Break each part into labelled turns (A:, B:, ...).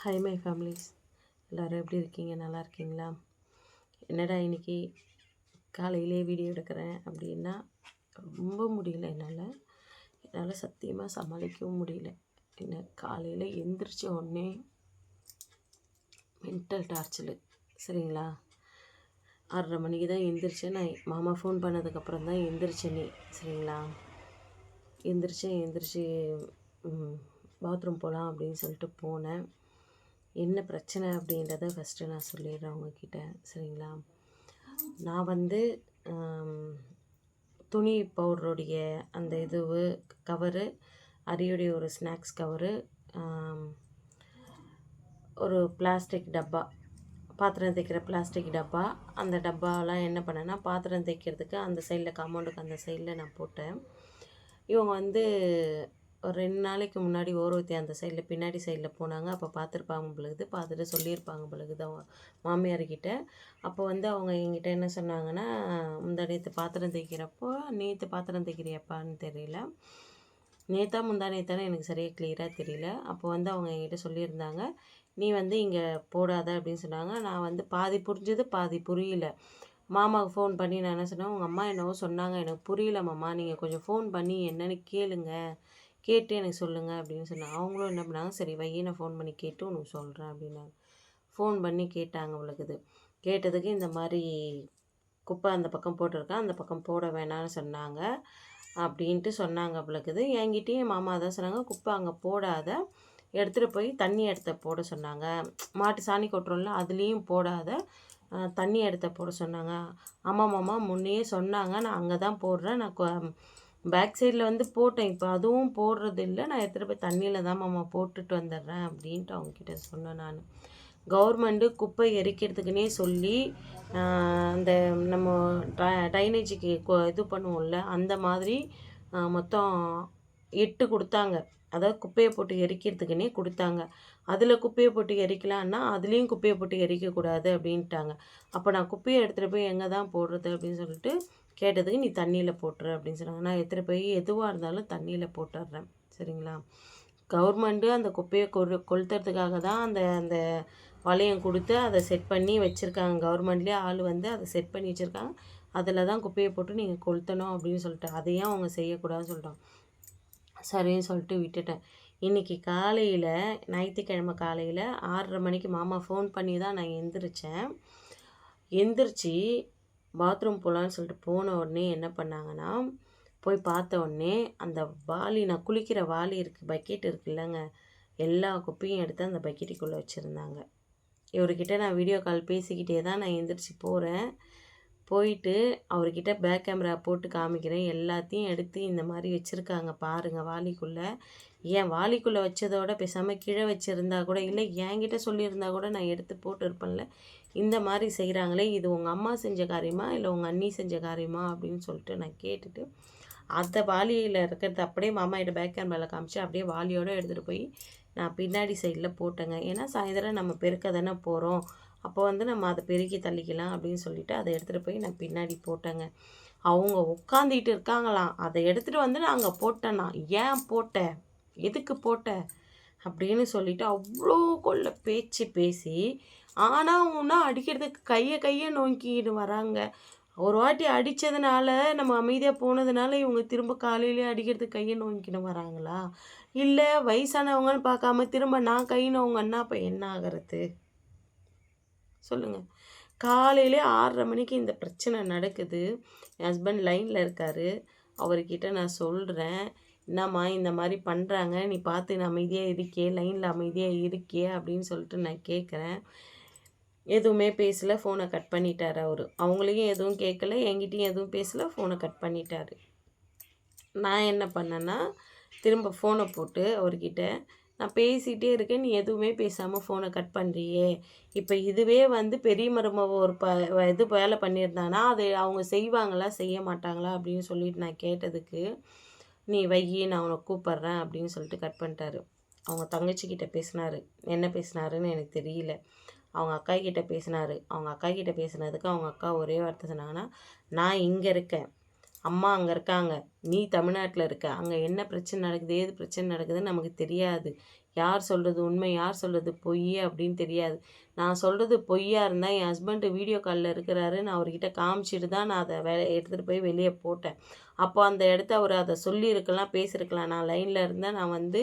A: high my families எல்லோரும் எப்படி இருக்கீங்க நல்லா இருக்கீங்களா என்னடா இன்றைக்கி காலையிலே வீடியோ எடுக்கிறேன் அப்படின்னா ரொம்ப முடியல என்னால் என்னால் சத்தியமாக சமாளிக்கவும் முடியல என்ன காலையில் எந்திரிச்ச உடனே மென்டல் டார்ச்சலு சரிங்களா ஆறரை மணிக்கு தான் எந்திரிச்சேன் நான் மாமா ஃபோன் பண்ணதுக்கப்புறம் தான் எந்திரிச்சேன் நீ சரிங்களா எந்திரிச்சேன் எந்திரிச்சு பாத்ரூம் போகலாம் அப்படின்னு சொல்லிட்டு போனேன் என்ன பிரச்சனை அப்படின்றத ஃபஸ்ட்டு நான் சொல்லிடுறேன் உங்ககிட்ட சரிங்களா நான் வந்து துணி பவுடருடைய அந்த இது கவரு அரியுடைய ஒரு ஸ்நாக்ஸ் கவரு ஒரு பிளாஸ்டிக் டப்பா பாத்திரம் தைக்கிற பிளாஸ்டிக் டப்பா அந்த டப்பாலாம் என்ன பண்ணேன்னா பாத்திரம் தைக்கிறதுக்கு அந்த சைடில் காம்பவுண்டுக்கு அந்த சைடில் நான் போட்டேன் இவங்க வந்து ஒரு ரெண்டு நாளைக்கு முன்னாடி ஓரோத்தி அந்த சைடில் பின்னாடி சைடில் போனாங்க அப்போ பார்த்துருப்பாங்க பிள்ளைகுது பார்த்துட்டு சொல்லியிருப்பாங்க அவங்க மாமியார்கிட்ட அப்போ வந்து அவங்க எங்கிட்ட என்ன சொன்னாங்கன்னா இந்த பாத்திரம் தைக்கிறப்போ நேற்று பாத்திரம் தைக்கிறியப்பான்னு தெரியல நேத்தா முந்தா எனக்கு சரியாக கிளியராக தெரியல அப்போ வந்து அவங்க என்கிட்ட சொல்லியிருந்தாங்க நீ வந்து இங்கே போடாத அப்படின்னு சொன்னாங்க நான் வந்து பாதி புரிஞ்சது பாதி புரியல மாமாவுக்கு ஃபோன் பண்ணி நான் என்ன சொன்னேன் உங்கள் அம்மா என்னவோ சொன்னாங்க எனக்கு புரியல மாமா நீங்கள் கொஞ்சம் ஃபோன் பண்ணி என்னென்னு கேளுங்க கேட்டு எனக்கு சொல்லுங்கள் அப்படின்னு சொன்னாங்க அவங்களும் என்ன பண்ணாங்க சரி வையை நான் ஃபோன் பண்ணி கேட்டு உனக்கு சொல்கிறேன் அப்படின்னாங்க ஃபோன் பண்ணி கேட்டாங்க அவளுக்குது கேட்டதுக்கு இந்த மாதிரி குப்பை அந்த பக்கம் போட்டிருக்கேன் அந்த பக்கம் போட வேணாம்னு சொன்னாங்க அப்படின்ட்டு சொன்னாங்க அவளுக்குது என்கிட்டயும் மாமா தான் சொன்னாங்க குப்பை அங்கே போடாத எடுத்துகிட்டு போய் தண்ணி எடுத்த போட சொன்னாங்க மாட்டு சாணி கொட்டுறோம்ல அதுலேயும் போடாத தண்ணி எடுத்த போட சொன்னாங்க ஆமாம் மாமா முன்னையே சொன்னாங்க நான் அங்கே தான் போடுறேன் நான் பேக் சைடில் வந்து போட்டேன் இப்போ அதுவும் போடுறது இல்லை நான் எடுத்துகிட்டு போய் தண்ணியில் தான் மாமா போட்டுட்டு வந்துடுறேன் அப்படின்ட்டு அவங்கக்கிட்ட சொன்னேன் நான் கவர்மெண்ட்டு குப்பை எரிக்கிறதுக்குனே சொல்லி அந்த நம்ம டைனேஜுக்கு இது பண்ணுவோம்ல அந்த மாதிரி மொத்தம் எட்டு கொடுத்தாங்க அதாவது குப்பையை போட்டு எரிக்கிறதுக்குன்னே கொடுத்தாங்க அதில் குப்பையை போட்டு எரிக்கலான்னா அதுலேயும் குப்பையை போட்டு எரிக்கக்கூடாது அப்படின்ட்டாங்க அப்போ நான் குப்பையை எடுத்துகிட்டு போய் எங்கே தான் போடுறது அப்படின்னு சொல்லிட்டு கேட்டதுக்கு நீ தண்ணியில் போட்டுரு அப்படின்னு சொன்னாங்க நான் எடுத்துகிட்டு போய் எதுவாக இருந்தாலும் தண்ணியில் போட்டுடுறேன் சரிங்களா கவர்மெண்ட்டு அந்த குப்பையை கொரு கொளுத்துறதுக்காக தான் அந்த அந்த வளையம் கொடுத்து அதை செட் பண்ணி வச்சுருக்காங்க கவர்மெண்ட்லேயே ஆள் வந்து அதை செட் பண்ணி வச்சுருக்காங்க அதில் தான் குப்பையை போட்டு நீங்கள் கொளுத்தணும் அப்படின்னு சொல்லிட்டு அதையும் அவங்க செய்யக்கூடாதுன்னு சொல்லிட்டாங்க சரின்னு சொல்லிட்டு விட்டுட்டேன் இன்றைக்கி காலையில் ஞாயிற்றுக்கிழமை காலையில் ஆறரை மணிக்கு மாமா ஃபோன் பண்ணி தான் நான் எந்திரிச்சேன் எந்திரிச்சு பாத்ரூம் போகலான்னு சொல்லிட்டு போன உடனே என்ன பண்ணாங்கன்னா போய் பார்த்த உடனே அந்த வாளி நான் குளிக்கிற வாளி இருக்குது பக்கெட் இல்லைங்க எல்லா குப்பையும் எடுத்து அந்த பக்கெட்டுக்குள்ளே வச்சுருந்தாங்க இவர்கிட்ட நான் வீடியோ கால் பேசிக்கிட்டே தான் நான் எந்திரிச்சு போகிறேன் போயிட்டு அவர்கிட்ட பேக் கேமரா போட்டு காமிக்கிறேன் எல்லாத்தையும் எடுத்து இந்த மாதிரி வச்சுருக்காங்க பாருங்கள் வாலிக்குள்ளே ஏன் வாலிக்குள்ளே வச்சதோட பேசாமல் கீழே வச்சுருந்தா கூட இல்லை என்கிட்ட சொல்லியிருந்தா கூட நான் எடுத்து போட்டு இருப்பேன்ல இந்த மாதிரி செய்கிறாங்களே இது உங்கள் அம்மா செஞ்ச காரியமா இல்லை உங்கள் அண்ணி செஞ்ச காரியமா அப்படின்னு சொல்லிட்டு நான் கேட்டுட்டு அந்த வாலியில் இருக்கிறத அப்படியே மாமா மாமாயிட்ட பேக் மேலே காமிச்சு அப்படியே வாலியோடு எடுத்துகிட்டு போய் நான் பின்னாடி சைடில் போட்டேங்க ஏன்னா சாயந்தரம் நம்ம பெருக்க தானே போகிறோம் அப்போ வந்து நம்ம அதை பெருக்கி தள்ளிக்கலாம் அப்படின்னு சொல்லிவிட்டு அதை எடுத்துகிட்டு போய் நான் பின்னாடி போட்டேங்க அவங்க உட்காந்துக்கிட்டு இருக்காங்களாம் அதை எடுத்துகிட்டு வந்து நான் அங்கே போட்டேன்னா ஏன் போட்ட எதுக்கு போட்ட அப்படின்னு சொல்லிட்டு அவ்வளோ கொள்ள பேச்சு பேசி ஆனால் ஒன்றா அடிக்கிறதுக்கு கையை கையை நோக்கிட்டு வராங்க ஒரு வாட்டி அடித்ததுனால நம்ம அமைதியாக போனதுனால இவங்க திரும்ப காலையிலே அடிக்கிறதுக்கு கையை நோங்கிக்கின்னு வராங்களா இல்லை வயசானவங்கன்னு பார்க்காம திரும்ப நான் கை நோங்கன்னா அப்போ என்ன ஆகிறது சொல்லுங்கள் காலையிலே ஆறரை மணிக்கு இந்த பிரச்சனை நடக்குது என் ஹஸ்பண்ட் லைனில் இருக்கார் அவர்கிட்ட நான் சொல்கிறேன் என்னம்மா இந்த மாதிரி பண்ணுறாங்க நீ பார்த்து நான் அமைதியாக இருக்கே லைனில் அமைதியாக இருக்கே அப்படின்னு சொல்லிட்டு நான் கேட்குறேன் எதுவுமே பேசலை ஃபோனை கட் பண்ணிட்டார் அவர் அவங்களையும் எதுவும் கேட்கல என்கிட்டையும் எதுவும் பேசலை ஃபோனை கட் பண்ணிட்டார் நான் என்ன பண்ணேன்னா திரும்ப ஃபோனை போட்டு அவர்கிட்ட நான் பேசிகிட்டே இருக்கேன் நீ எதுவுமே பேசாமல் ஃபோனை கட் பண்ணுறியே இப்போ இதுவே வந்து பெரிய மருமக ஒரு ப இது வேலை பண்ணியிருந்தானா அது அவங்க செய்வாங்களா செய்ய மாட்டாங்களா அப்படின்னு சொல்லிட்டு நான் கேட்டதுக்கு நீ வையி நான் உனக்கு கூப்பிட்றேன் அப்படின்னு சொல்லிட்டு கட் பண்ணிட்டாரு அவங்க தங்கச்சிக்கிட்ட பேசினார் என்ன பேசினாருன்னு எனக்கு தெரியல அவங்க அக்கா கிட்டே பேசினார் அவங்க அக்கா கிட்டே பேசினதுக்கு அவங்க அக்கா ஒரே வார்த்தை சொன்னாங்கன்னா நான் இங்கே இருக்கேன் அம்மா அங்கே இருக்காங்க நீ தமிழ்நாட்டில் இருக்க அங்கே என்ன பிரச்சனை நடக்குது ஏது பிரச்சனை நடக்குதுன்னு நமக்கு தெரியாது யார் சொல்கிறது உண்மை யார் சொல்கிறது பொய் அப்படின்னு தெரியாது நான் சொல்கிறது பொய்யாக இருந்தால் என் ஹஸ்பண்டு வீடியோ காலில் இருக்கிறாரு நான் அவர்கிட்ட காமிச்சிட்டு தான் நான் அதை வே எடுத்துகிட்டு போய் வெளியே போட்டேன் அப்போ அந்த இடத்த அவர் அதை சொல்லியிருக்கலாம் பேசியிருக்கலாம் நான் லைனில் இருந்தேன் நான் வந்து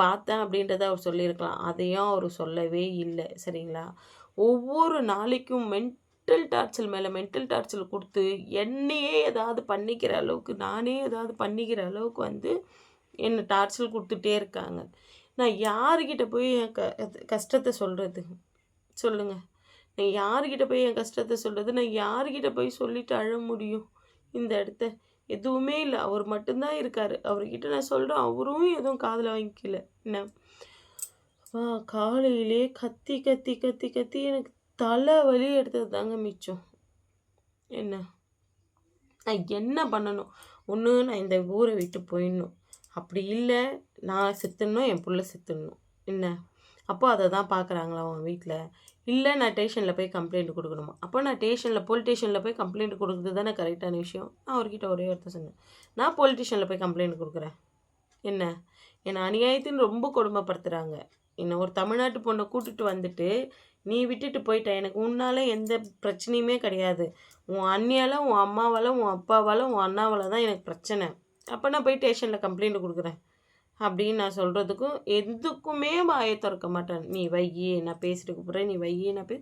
A: பார்த்தேன் அப்படின்றத அவர் சொல்லியிருக்கலாம் அதையும் அவர் சொல்லவே இல்லை சரிங்களா ஒவ்வொரு நாளைக்கும் மென்டல் டார்ச்சல் மேலே மென்டல் டார்ச்சல் கொடுத்து என்னையே ஏதாவது பண்ணிக்கிற அளவுக்கு நானே ஏதாவது பண்ணிக்கிற அளவுக்கு வந்து என்னை டார்ச்சல் கொடுத்துட்டே இருக்காங்க நான் யாருக்கிட்ட போய் என் க கஷ்டத்தை சொல்கிறது சொல்லுங்கள் நான் யாருக்கிட்ட போய் என் கஷ்டத்தை சொல்கிறது நான் யாருக்கிட்ட போய் சொல்லிட்டு அழ முடியும் இந்த இடத்த எதுவுமே இல்லை அவர் மட்டும்தான் இருக்கார் அவர்கிட்ட நான் சொல்கிறேன் அவரும் எதுவும் காதில் வாங்கிக்கல என்ன அப்பா காலையிலே கத்தி கத்தி கத்தி கத்தி எனக்கு தலை வலி எடுத்தது தாங்க மிச்சம் என்ன நான் என்ன பண்ணணும் ஒன்று நான் இந்த ஊரை விட்டு போயிடணும் அப்படி இல்லை நான் செத்துடணும் என் பிள்ளை செத்துடணும் என்ன அப்போ அதை தான் பார்க்குறாங்களா அவன் வீட்டில் இல்லை நான் ஸ்டேஷனில் போய் கம்ப்ளைண்ட் கொடுக்கணுமா அப்போ நான் ஸ்டேஷனில் போலீஸ் போய் கம்ப்ளைண்ட் கொடுக்குறது தானே கரெக்டான விஷயம் நான் அவர்கிட்ட ஒரே ஒருத்தர் சொன்னேன் நான் போலீஸ் போய் கம்ப்ளைண்ட் கொடுக்குறேன் என்ன என்னை அநியாயத்தின்னு ரொம்ப கொடுமைப்படுத்துகிறாங்க என்னை ஒரு தமிழ்நாட்டு பொண்ணை கூட்டிகிட்டு வந்துட்டு நீ விட்டுட்டு போயிட்ட எனக்கு உன்னால் எந்த பிரச்சனையுமே கிடையாது உன் அண்ணியால் உன் அம்மாவால் உன் அப்பாவால் உன் அண்ணாவால் தான் எனக்கு பிரச்சனை அப்போ நான் போய் ஸ்டேஷனில் கம்ப்ளைண்ட் கொடுக்குறேன் அப்படின்னு நான் சொல்கிறதுக்கும் எதுக்குமே வாயை திறக்க மாட்டேன் நீ வையி நான் பேசிட்டு கூப்பிட்றேன் நீ வையி நான் பே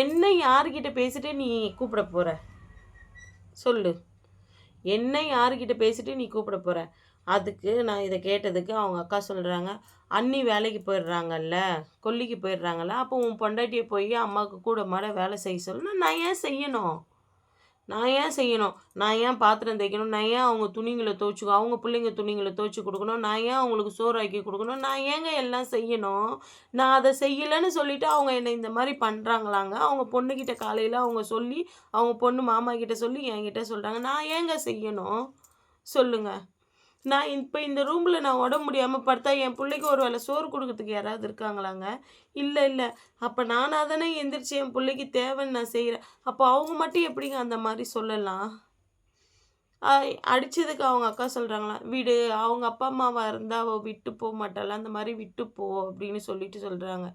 A: என்னை யார்கிட்ட பேசிட்டு நீ கூப்பிட போகிற சொல்லு என்னை யார்கிட்ட பேசிட்டு நீ கூப்பிட போகிற அதுக்கு நான் இதை கேட்டதுக்கு அவங்க அக்கா சொல்கிறாங்க அண்ணி வேலைக்கு போயிடுறாங்கல்ல கொல்லிக்கு போயிடுறாங்கல்ல அப்போ உன் பொண்டாட்டியை போய் அம்மாவுக்கு கூட மாட வேலை செய்ய சொல்லணும் நான் ஏன் செய்யணும் நான் ஏன் செய்யணும் நான் ஏன் பாத்திரம் தைக்கணும் நான் ஏன் அவங்க துணிங்களை துவைச்சி அவங்க பிள்ளைங்க துணிங்களை துவைச்சி கொடுக்கணும் நான் ஏன் அவங்களுக்கு சோறு ஆக்கி கொடுக்கணும் நான் ஏங்க எல்லாம் செய்யணும் நான் அதை செய்யலைன்னு சொல்லிவிட்டு அவங்க என்னை இந்த மாதிரி பண்ணுறாங்களாங்க அவங்க பொண்ணுக்கிட்ட காலையில் அவங்க சொல்லி அவங்க பொண்ணு மாமா கிட்டே சொல்லி என்கிட்ட சொல்கிறாங்க நான் ஏங்க செய்யணும் சொல்லுங்கள் நான் இப்போ இந்த ரூமில் நான் உடம்பு முடியாமல் படுத்தா என் பிள்ளைக்கு ஒரு வேளை சோறு கொடுக்கறதுக்கு யாராவது இருக்காங்களாங்க இல்லை இல்லை அப்போ நானாக தானே எந்திரிச்சு என் பிள்ளைக்கு தேவைன்னு நான் செய்கிறேன் அப்போ அவங்க மட்டும் எப்படிங்க அந்த மாதிரி சொல்லலாம் அடித்ததுக்கு அவங்க அக்கா சொல்கிறாங்களா வீடு அவங்க அப்பா அம்மாவாக இருந்தால் அவள் விட்டு போக மாட்டாள் அந்த மாதிரி விட்டு போ அப்படின்னு சொல்லிட்டு சொல்கிறாங்க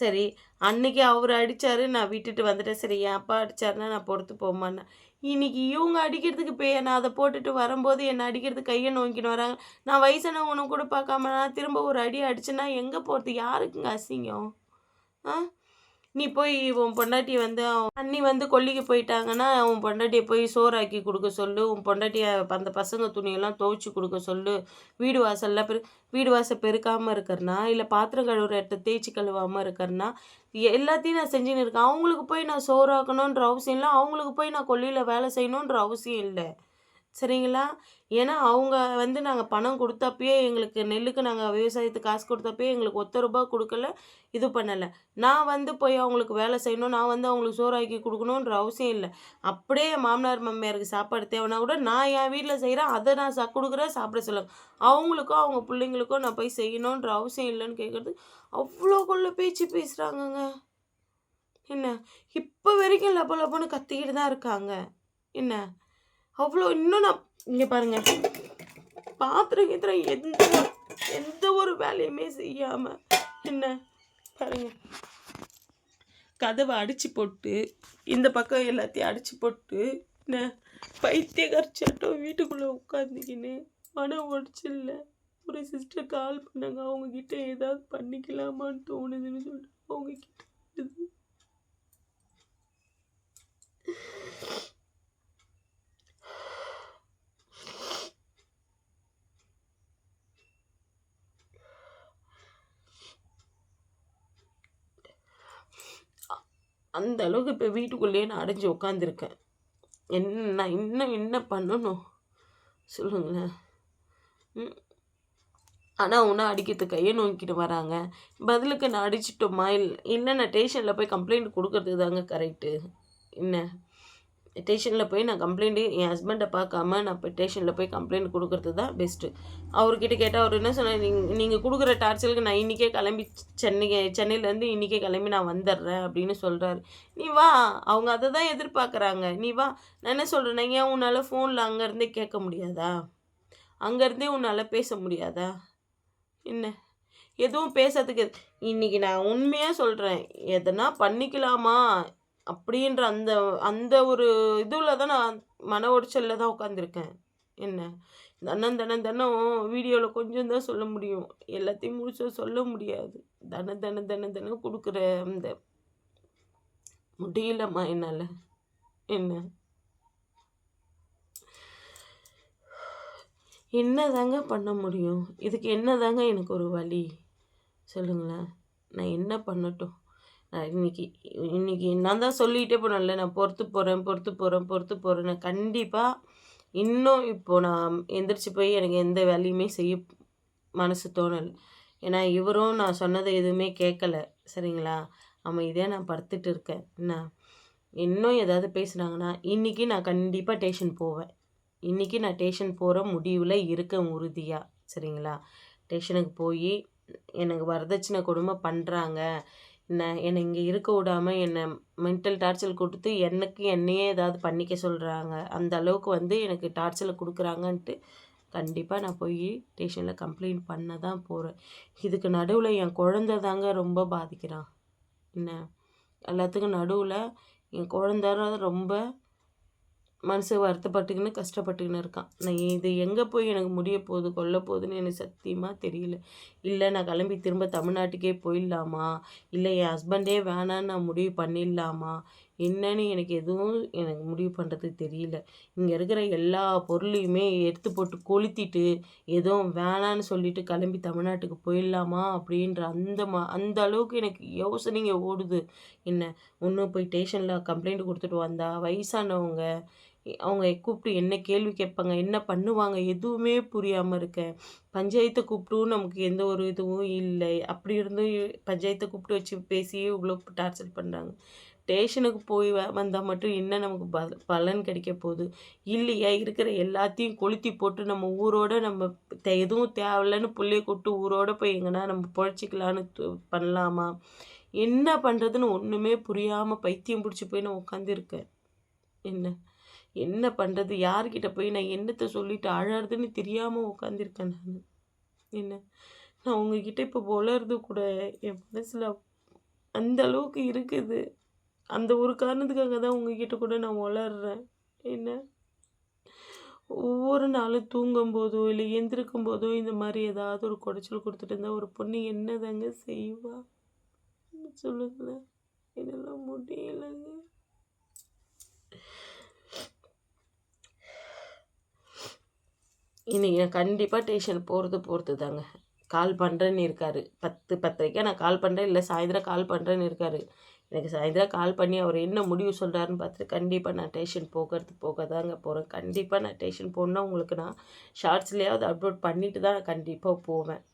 A: சரி அன்னைக்கு அவர் அடித்தாரு நான் விட்டுட்டு வந்துட்டேன் சரி என் அப்பா அடித்தாருன்னா நான் பொறுத்து போமான்னா இன்னைக்கு இவங்க அடிக்கிறதுக்கு பே நான் அதை போட்டுட்டு வரும்போது என்னை அடிக்கிறது கையை நோக்கின்னு வராங்க நான் வயசானவனும் கூட பார்க்காம நான் திரும்ப ஒரு அடி அடிச்சுன்னா எங்கே போகிறது யாருக்குங்க அசிங்கம் ஆ நீ போய் உன் பொண்டாட்டி வந்து அண்ணி வந்து கொல்லிக்கு போயிட்டாங்கன்னா உன் பொண்டாட்டியை போய் சோறாக்கி கொடுக்க சொல்லு உன் பொண்டாட்டியை அந்த பசங்க துணியெல்லாம் துவைச்சி கொடுக்க சொல்லு வீடு வாசல்லாம் பெரு வீடு வாசல் பெருக்காமல் இருக்கிறனா இல்லை பாத்திரம் கழுவுற இடத்த தேய்ச்சி கழுவாமல் இருக்கிறனா எல்லாத்தையும் நான் செஞ்சுன்னு இருக்கேன் அவங்களுக்கு போய் நான் சோறாக்கணுன்ற அவசியம் இல்லை அவங்களுக்கு போய் நான் கொல்லியில் வேலை செய்யணுன்ற அவசியம் இல்லை சரிங்களா ஏன்னா அவங்க வந்து நாங்கள் பணம் கொடுத்தப்பயே எங்களுக்கு நெல்லுக்கு நாங்கள் விவசாயத்துக்கு காசு கொடுத்தப்பயே எங்களுக்கு ஒத்த ரூபா கொடுக்கல இது பண்ணலை நான் வந்து போய் அவங்களுக்கு வேலை செய்யணும் நான் வந்து அவங்களுக்கு சோறாக்கி கொடுக்கணுன்ற அவசியம் இல்லை அப்படியே மாமனார் மம்மையாருக்கு சாப்பாடு தேவைன்னா கூட நான் என் வீட்டில் செய்கிறேன் அதை நான் சா கொடுக்குறேன் சாப்பிட சொல்ல அவங்களுக்கும் அவங்க பிள்ளைங்களுக்கும் நான் போய் செய்யணுன்ற அவசியம் இல்லைன்னு கேட்குறது அவ்வளோக்குள்ள பேச்சு பேசுகிறாங்கங்க என்ன இப்போ வரைக்கும் லப்ப லப்பன்னு கத்திக்கிட்டு தான் இருக்காங்க என்ன அவ்வளோ இன்னும் நான் இங்கே பாருங்கள் பாத்திரம் கீத்திரம் எந்த எந்த ஒரு வேலையுமே செய்யாமல் என்ன பாருங்கள் கதவை அடித்து போட்டு இந்த பக்கம் எல்லாத்தையும் அடித்து போட்டு என்ன பைத்திய சட்டம் வீட்டுக்குள்ளே உட்காந்துக்கின்னு ஆனால் உடச்சில்ல ஒரு சிஸ்டர் கால் பண்ணாங்க அவங்கக்கிட்ட ஏதாவது பண்ணிக்கலாமான்னு தோணுதுன்னு சொல்லிட்டு அவங்கக்கிட்ட அந்த அளவுக்கு இப்போ வீட்டுக்குள்ளேயே நான் அடைஞ்சு உட்காந்துருக்கேன் என்ன நான் இன்னும் என்ன பண்ணணும் சொல்லுங்களேன் ஆனால் உன்னை அடிக்கிறது கையை நோக்கிட்டு வராங்க பதிலுக்கு நான் அடிச்சிட்டோமா இல்லை இல்லை நான் ஸ்டேஷனில் போய் கம்ப்ளைண்ட் கொடுக்கறது தாங்க கரெக்டு என்ன ஸ்டேஷனில் போய் நான் கம்ப்ளைண்ட்டு என் ஹஸ்பண்டை பார்க்காம நான் இப்போ ஸ்டேஷனில் போய் கம்ப்ளைண்ட் கொடுக்குறது தான் பெஸ்ட்டு அவர்கிட்ட கேட்டால் அவர் என்ன சொன்னார் நீங்கள் நீங்கள் கொடுக்குற டார்ச்சலுக்கு நான் இன்றைக்கே கிளம்பி சென்னை சென்னையிலேருந்து இன்றைக்கே கிளம்பி நான் வந்துடுறேன் அப்படின்னு சொல்கிறாரு நீ வா அவங்க அதை தான் எதிர்பார்க்குறாங்க நீ வா நான் என்ன சொல்கிறேன் ஏன் உன்னால் ஃபோனில் அங்கேருந்தே கேட்க முடியாதா அங்கேருந்தே உன்னால் பேச முடியாதா என்ன எதுவும் பேசுறதுக்கு இன்றைக்கி நான் உண்மையாக சொல்கிறேன் எதனா பண்ணிக்கலாமா அப்படின்ற அந்த அந்த ஒரு இதுவில் தான் நான் மன உடைச்சலில் தான் உட்காந்துருக்கேன் என்ன தினம் தினம் தினம் வீடியோவில் கொஞ்சம் தான் சொல்ல முடியும் எல்லாத்தையும் முடிச்சு சொல்ல முடியாது தன தன தன தினம் கொடுக்குற அந்த முடியலம்மா என்னால் என்ன என்ன தாங்க பண்ண முடியும் இதுக்கு என்ன தாங்க எனக்கு ஒரு வழி சொல்லுங்களேன் நான் என்ன பண்ணட்டும் இன்னைக்கு இன்றைக்கி நான் தான் சொல்லிகிட்டே போனேன்ல நான் பொறுத்து போகிறேன் பொறுத்து போகிறேன் பொறுத்து நான் கண்டிப்பாக இன்னும் இப்போது நான் எந்திரிச்சு போய் எனக்கு எந்த வேலையுமே செய்ய மனசு தோணலை ஏன்னா இவரும் நான் சொன்னதை எதுவுமே கேட்கல சரிங்களா அமைதியாக நான் படுத்துட்டு இருக்கேன் என்ன இன்னும் ஏதாவது பேசுனாங்கன்னா இன்றைக்கி நான் கண்டிப்பாக டேஷன் போவேன் இன்றைக்கி நான் டேஷன் போகிற முடிவில் இருக்கேன் உறுதியாக சரிங்களா டேஷனுக்கு போய் எனக்கு வரதட்சணை கொடுமை பண்ணுறாங்க என்ன என்னை இங்கே இருக்க விடாமல் என்னை மென்டல் டார்ச்சல் கொடுத்து எனக்கு என்னையே ஏதாவது பண்ணிக்க சொல்கிறாங்க அந்த அளவுக்கு வந்து எனக்கு டார்ச்சலை கொடுக்குறாங்கன்ட்டு கண்டிப்பாக நான் போய் ஸ்டேஷனில் கம்ப்ளைண்ட் பண்ண தான் போகிறேன் இதுக்கு நடுவில் என் குழந்த தாங்க ரொம்ப பாதிக்கிறான் என்ன எல்லாத்துக்கும் நடுவில் என் குழந்த ரொம்ப மனசு வருத்தப்பட்டுக்கின்னு கஷ்டப்பட்டுக்கின்னு இருக்கான் நான் இது எங்கே போய் எனக்கு முடிய போகுது கொல்ல போகுதுன்னு எனக்கு சத்தியமாக தெரியல இல்லை நான் கிளம்பி திரும்ப தமிழ்நாட்டுக்கே போயிடலாமா இல்லை என் ஹஸ்பண்டே வேணான்னு நான் முடிவு பண்ணிடலாமா என்னன்னு எனக்கு எதுவும் எனக்கு முடிவு பண்ணுறதுக்கு தெரியல இங்கே இருக்கிற எல்லா பொருளையுமே எடுத்து போட்டு கொளுத்திட்டு எதுவும் வேணான்னு சொல்லிட்டு கிளம்பி தமிழ்நாட்டுக்கு போயிடலாமா அப்படின்ற அந்த மா அந்த அளவுக்கு எனக்கு யோசனைங்க ஓடுது என்ன ஒன்றும் போய் ஸ்டேஷனில் கம்ப்ளைண்ட் கொடுத்துட்டு வந்தா வயசானவங்க அவங்க கூப்பிட்டு என்ன கேள்வி கேட்பாங்க என்ன பண்ணுவாங்க எதுவுமே புரியாமல் இருக்க பஞ்சாயத்தை கூப்பிட்டும் நமக்கு எந்த ஒரு இதுவும் இல்லை அப்படி இருந்தும் பஞ்சாயத்தை கூப்பிட்டு வச்சு பேசியே இவ்வளோ டார்ச்சர் பண்ணுறாங்க ஸ்டேஷனுக்கு போய் வந்தால் மட்டும் என்ன நமக்கு பலன் கிடைக்க போகுது இல்லையா இருக்கிற எல்லாத்தையும் கொளுத்தி போட்டு நம்ம ஊரோட நம்ம தே எதுவும் தேவையில்லைன்னு பிள்ளைய கூப்பிட்டு ஊரோட போய் எங்கன்னா நம்ம பொழைச்சிக்கலான்னு பண்ணலாமா என்ன பண்ணுறதுன்னு ஒன்றுமே புரியாமல் பைத்தியம் பிடிச்சி போய் நான் உட்காந்துருக்கேன் என்ன என்ன பண்ணுறது யார்கிட்ட போய் நான் என்னத்தை சொல்லிட்டு அழறதுன்னு தெரியாமல் உட்காந்துருக்கேன் நான் என்ன நான் உங்ககிட்ட இப்போ உலர்றது கூட என் மனசில் அந்த அளவுக்கு இருக்குது அந்த ஒரு காரணத்துக்காக தான் உங்ககிட்ட கூட நான் உளர்றேன் என்ன ஒவ்வொரு நாளும் தூங்கும் போதோ இல்லை எந்திருக்கும் போதோ இந்த மாதிரி ஏதாவது ஒரு குடைச்சல் கொடுத்துட்டு இருந்தால் ஒரு பொண்ணு என்னதாங்க செய்வா சொல்லுங்களேன் இதெல்லாம் முடியலைங்க இன்றைக்கி நான் கண்டிப்பாக டேஷன் போகிறது போகிறது தாங்க கால் பண்ணுறேன்னு இருக்கார் பத்து பத்தரைக்கா நான் கால் பண்ணுறேன் இல்லை சாயந்தரம் கால் பண்ணுறேன்னு இருக்கார் எனக்கு சாயந்தரம் கால் பண்ணி அவர் என்ன முடிவு சொல்கிறாருன்னு பார்த்துட்டு கண்டிப்பாக நான் டேஷன் போகிறது போக தாங்க போகிறேன் கண்டிப்பாக நான் டேஷன் போனால் உங்களுக்கு நான் ஷார்ட்ஸ்லேயாவது அப்லோட் பண்ணிவிட்டு தான் நான் கண்டிப்பாக போவேன்